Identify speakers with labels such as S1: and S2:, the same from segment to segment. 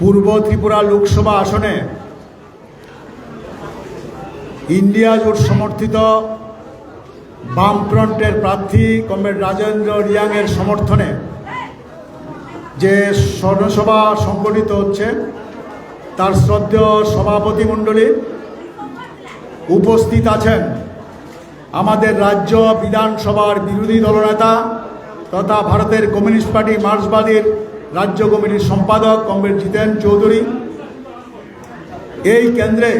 S1: পূর্ব ত্রিপুরা লোকসভা আসনে ইন্ডিয়া জোট সমর্থিত বামফ্রন্টের প্রার্থী কমরেড রাজেন্দ্র রিয়াংয়ের সমর্থনে যে স্বর্ণসভা সংগঠিত হচ্ছে, তার শ্রদ্ধেয় সভাপতি মণ্ডলী উপস্থিত আছেন আমাদের রাজ্য বিধানসভার বিরোধী দলনেতা তথা ভারতের কমিউনিস্ট পার্টি মার্ক্সবাদীর রাজ্য কমিটির সম্পাদক কমরেড জিতেন চৌধুরী। এই কেন্দ্রে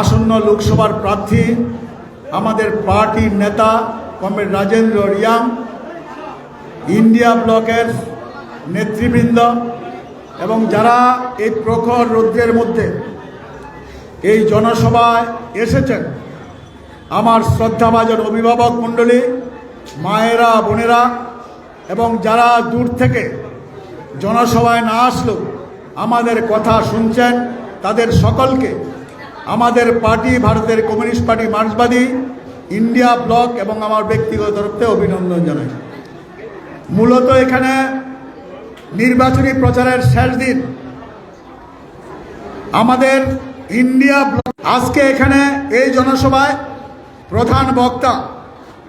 S1: আসন্ন লোকসভার প্রার্থী আমাদের পার্টির নেতা কমরেড রাজেন্দ্র রিয়াম ইন্ডিয়া ব্লকের নেতৃবৃন্দ এবং যারা এই প্রখর রৌদ্রের মধ্যে এই জনসভায় এসেছেন, আমার শ্রদ্ধাভাজন অভিভাবক মণ্ডলী, মায়েরা, বোনেরা এবং যারা দূর থেকে জনসভায় না আসলেও আমাদের কথা শুনছেন, তাদের সকলকে আমাদের পার্টি, ভারতের কমিউনিস্ট পার্টি মার্ক্সবাদী, ইন্ডিয়া ব্লক এবং আমার ব্যক্তিগত তরফ অভিনন্দন জানাই। মূলত এখানে নির্বাচনী প্রচারের শেষ দিন আমাদের ইন্ডিয়া ব্লক আজকে এখানে এই জনসভায় প্রধান বক্তা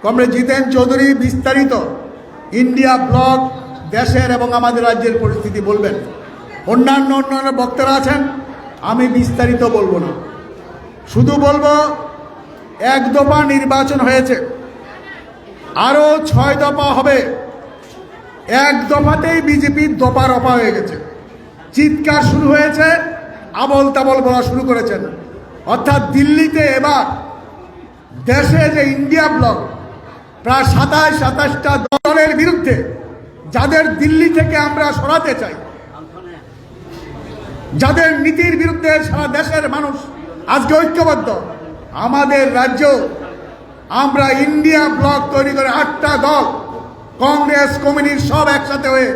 S1: কমরেড জিতেন চৌধুরী বিস্তারিত ইন্ডিয়া ব্লক দেশের এবং আমাদের রাজ্যের পরিস্থিতি বলবেন। অন্যান্য অন্যান্য বক্তারা আছেন, আমি বিস্তারিত বলব না। শুধু বলব, এক দফা নির্বাচন হয়েছে। আরও ছয় দফা হবে। এক দফাতেই বিজেপির দফা রফা হয়ে গেছে। চিৎকার শুরু হয়েছে, আবল তাবল বলা শুরু করেছেন। অর্থাৎ দিল্লিতে এবার দেশে যে ইন্ডিয়া ব্লক প্রায় সাতাশ, সাতাশটা দলের বিরুদ্ধে যাদের দিল্লি থেকে আমরা সরাতে চাই, যাদের নীতির বিরুদ্ধে সারা দেশের মানুষ আজকে ঐক্যবদ্ধ, আমাদের রাজ্য, আমরা ইন্ডিয়া ব্লক তৈরি করে আটটা দল, কংগ্রেস, কমিউনিস্ট সব একসাথে হয়ে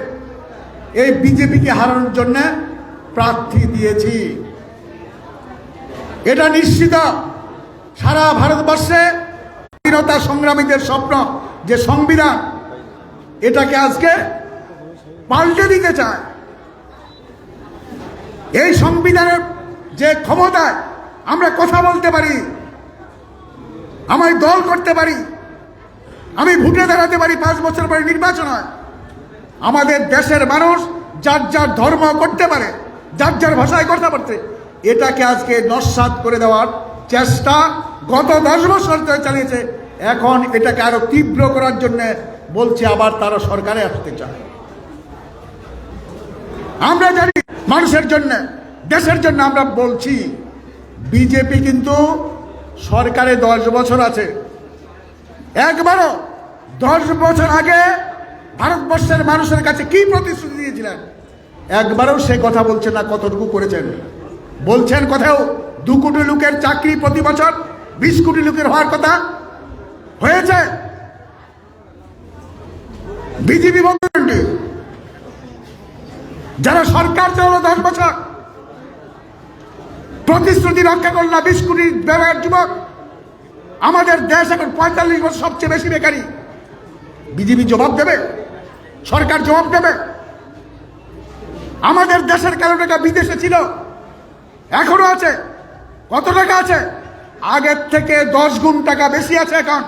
S1: এই বিজেপিকে হারানোর জন্য প্রার্থী দিয়েছি। এটা নিশ্চিত সারা ভারতবর্ষে স্বাধীনতা সংগ্রামীদের স্বপ্ন, যে সংবিধান এটাকে আজকে পাল্টে দিতে চায়। এই সংবিধানের যে ক্ষমতায় আমরা কথা বলতে পারি আমি দল করতে পারি, আমি ভোটে দাঁড়াতে পারি, পাঁচ বছর পরে নির্বাচন হয়, আমাদের দেশের মানুষ যার যার ধর্ম করতে পারে, যার যার ভাষায় কথা বলতে, এটাকে আজকে নস্বাত করে দেওয়ার চেষ্টা গত দশ বছর চালিয়েছে এখন এটাকে আরও তীব্র করার জন্য বলছে আবার তারা সরকারে আসতে চায়। আমরা জানি মানুষের জন্য, দেশের জন্য আমরা বলছি, বিজেপি কিন্তু সরকারে দশ বছর আছে। একবারও দশ বছর আগে ভারতবর্ষের মানুষের কাছে কি প্রতিশ্রুতি দিয়েছিলেন? একবারও সে কথা বলছেন না কতটুকু করেছেন। বলছেন কোথাও, দু কোটি লোকের চাকরি প্রতি বছর, বিশ কোটি লোকের হওয়ার কথা হয়েছে? বিজেপি বন্ধুটি যারা সরকার চালালো দশ বছর প্রতিশ্রুতি রক্ষা করল না বিশ কোটি বেকার যুবক, আমাদের দেশ এখন পঁয়তাল্লিশ বছর সবচেয়ে বেশি বেকারি। বিজেপি জবাব দেবে? সরকার জবাব দেবে? আমাদের দেশের কারও টাকা বিদেশে ছিল? এখনও আছে? কত টাকা আছে? আগের থেকে দশ গুণ টাকা বেশি আছে এখন।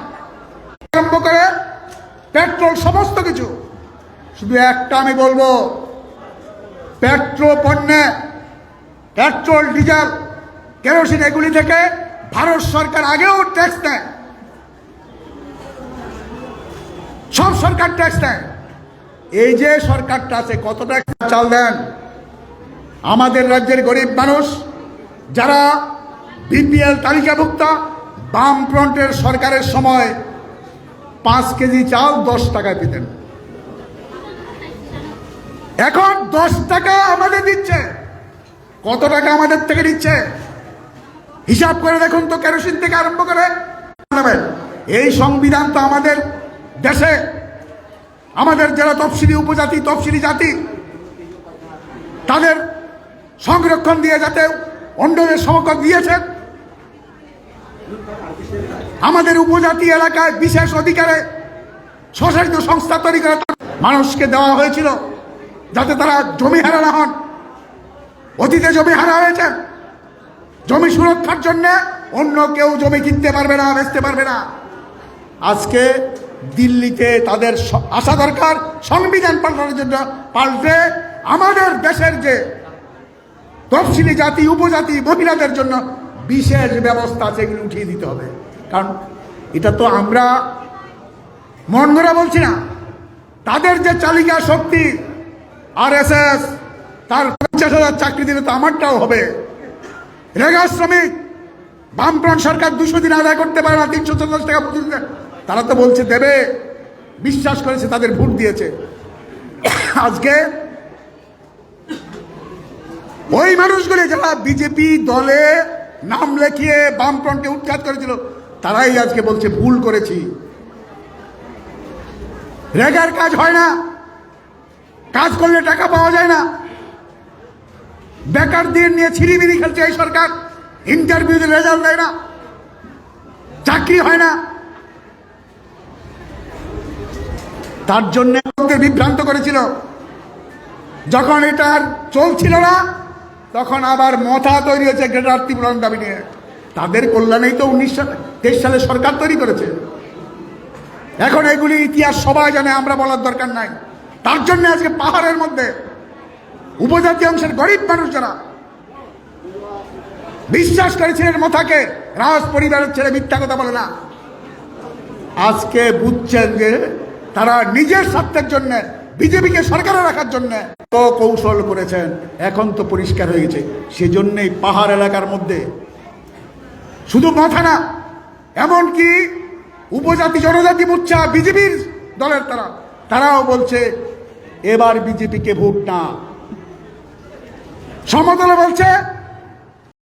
S1: আরম্ভ করে পেট্রোল সমস্ত কিছু। শুধু একটা আমি বলব পেট্রো পণ্যে পেট্রোল, ডিজেল, কেরোসিন এগুলি থেকে ভারত সরকার আগেও ট্যাক্স দেয় সব সরকার ট্যাক্স দেয় এই যে সরকারটা আছে কত টাকা চাল দেন? আমাদের রাজ্যের গরিব মানুষ, যারা বিপিএল তালিকাভুক্ত, বামফ্রন্টের সরকারের সময় পাঁচ কেজি চাল দশ টাকায় পেতেন। এখন দশ টাকা আমাদের দিচ্ছে। কত টাকা আমাদের থেকে দিচ্ছে? হিসাব করে দেখুন তো কেরোসিন থেকে আরম্ভ করে। এই সংবিধান তো আমাদের দেশে। আমাদের যারা তফসিলি উপজাতি, তফসিলি জাতি, তাদের সংরক্ষণ দিয়ে যাতে অন্যদের সমকক্ষ দিয়েছেন। আমাদের উপজাতি এলাকায় বিশেষ অধিকারে স্বশাসিত সংস্থা তৈরি করে মানুষকে দেওয়া হয়েছিল যাতে তারা জমি হারা না হন। অতীতে জমি হারা হয়েছে। জমি সুরক্ষার জন্য অন্য কেউ জমি কিনতে পারবে না, বেচতে পারবে না। আজকে দিল্লিতে তাদের আসা দরকার, সংবিধান পাল্টানোর জন্য পাল্টে আমাদের দেশের যে তফসিলি জাতি, উপজাতি, মহিলাদের জন্য বিশেষ ব্যবস্থা আছে এগুলো উঠিয়ে দিতে হবে। কারণ এটা তো আমরা মন গড়া বলছি না। তাদের যে চালিকা শক্তি আর এস এস তার পঞ্চাশ হাজার চাকরি দিলে তো আমারটাও হবে। রেগা শ্রমিক, বামফ্রন্ট সরকার দুশো দিন আদায় করতে পারে না, তিনশো চল্লিশ টাকা প্রতিদিন তারা তো বলছে দেবে, বিশ্বাস করেছে, তাদের ভোট দিয়েছে। আজকে ওই মানুষগুলি যারা বিজেপি দলে নাম লেখিয়ে বামফ্রন্টকে উৎখাত করেছিল। তারাই আজকে বলছে, ভুল করেছি। রেগার কাজ হয় না। কাজ করলে টাকা পাওয়া যায় না। বেকার দিয়ে নিয়ে ছিড়িমিড়ি খেলছে এই সরকার। ইন্টারভিউতে রেজাল্ট দেয় না। চাকরি হয় না। তার জন্য বিভ্রান্ত করেছিল। যখন এটা আর চলছিল না তখন আবার মথা তৈরি হয়েছে গ্রেটার ত্রিপুরান দাবি নিয়ে। তাদের কল্যাণেই তো উনিশশো তেইশ সালে সরকার তৈরি করেছে। এখন এগুলি ইতিহাস সবাই জানে, আমরা বলার দরকার নাই। তার জন্য আজকে পাহাড়ের মধ্যে উপজাতি অংশের গরিব মানুষ যারা বিশ্বাস করেছিলেন মথাকে, রাজ পরিবারের ছেলে মিথ্যা কথা বলে না। আজকে বুঝছেন যে তারা নিজের স্বার্থের জন্য বিজেপিকে সরকারে রাখার জন্য তো কৌশল করেছেন। এখন তো পরিষ্কার হয়ে গেছে। সেজন্যই পাহাড় এলাকার মধ্যে শুধু মাথা না, এমনকি উপজাতি জনজাতি মোর্চা বিজেপির দলের তারা, তারাও বলছে, এবার বিজেপিকে ভোট না। সমতলে বলছে